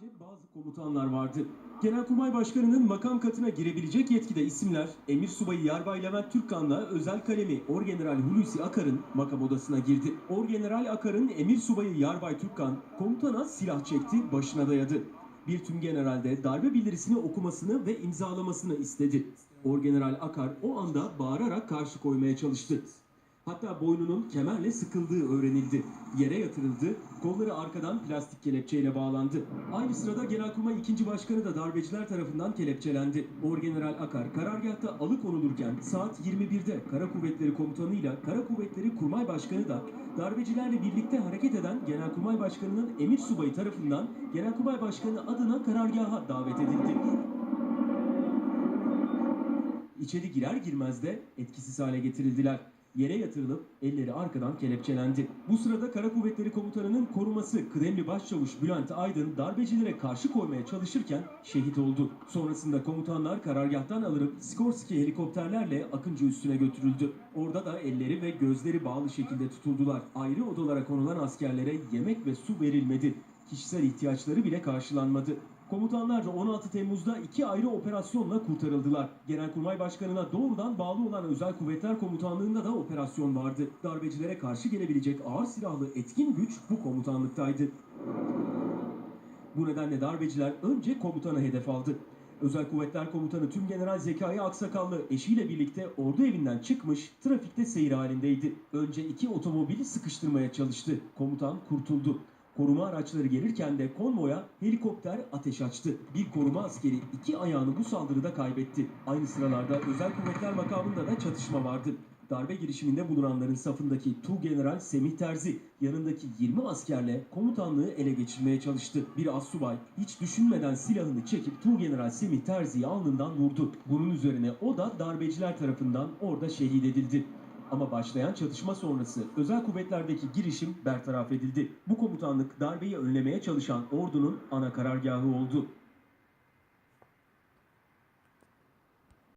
Sadece bazı komutanlar vardı. Genelkurmay Başkanı'nın makam katına girebilecek yetkide isimler Emir Subayı Yarbay Levent Türkkan'la özel kalemi Orgeneral Hulusi Akar'ın makam odasına girdi. Orgeneral Akar'ın Emir Subayı Yarbay Türkkan komutana silah çekti, başına dayadı. Bir tüm generalde darbe bildirisini okumasını ve imzalamasını istedi. Orgeneral Akar o anda bağırarak karşı koymaya çalıştı. Hatta boynunun kemerle sıkıldığı öğrenildi. Yere yatırıldı, kolları arkadan plastik kelepçeyle bağlandı. Aynı sırada Genelkurmay 2. Başkanı da darbeciler tarafından kelepçelendi. Orgeneral Akar karargahta alıkonulurken saat 21'de Kara Kuvvetleri Komutanı'yla Kara Kuvvetleri Kurmay Başkanı da darbecilerle birlikte hareket eden Genelkurmay Başkanı'nın emir subayı tarafından Genelkurmay Başkanı adına karargaha davet edildi. İçeri girer girmez de etkisiz hale getirildiler. Yere yatırılıp elleri arkadan kelepçelendi. Bu sırada Kara Kuvvetleri Komutanı'nın koruması kıdemli Başçavuş Bülent Aydın darbecilere karşı koymaya çalışırken şehit oldu. Sonrasında komutanlar karargahtan alınıp Skorsky helikopterlerle Akıncı üstüne götürüldü. Orada da elleri ve gözleri bağlı şekilde tutuldular. Ayrı odalara konulan askerlere yemek ve su verilmedi. Kişisel ihtiyaçları bile karşılanmadı. Komutanlar da 16 Temmuz'da iki ayrı operasyonla kurtarıldılar. Genelkurmay Başkanı'na doğrudan bağlı olan Özel Kuvvetler Komutanlığı'nda da operasyon vardı. Darbecilere karşı gelebilecek ağır silahlı etkin güç bu komutanlıktaydı. Bu nedenle darbeciler önce komutanı hedef aldı. Özel Kuvvetler Komutanı Tüm General Zekai Aksakallı eşiyle birlikte ordu evinden çıkmış, trafikte seyir halindeydi. Önce iki otomobili sıkıştırmaya çalıştı. Komutan kurtuldu. Koruma araçları gelirken de konvoya helikopter ateş açtı. Bir koruma askeri iki ayağını bu saldırıda kaybetti. Aynı sıralarda Özel Kuvvetler makamında da çatışma vardı. Darbe girişiminde bulunanların safındaki Tuğgeneral Semih Terzi yanındaki 20 askerle komutanlığı ele geçirmeye çalıştı. Bir assubay hiç düşünmeden silahını çekip Tuğgeneral Semih Terzi'yi alnından vurdu. Bunun üzerine o da darbeciler tarafından orada şehit edildi. Ama başlayan çatışma sonrası özel kuvvetlerdeki girişim bertaraf edildi. Bu komutanlık darbeyi önlemeye çalışan ordunun ana karargahı oldu.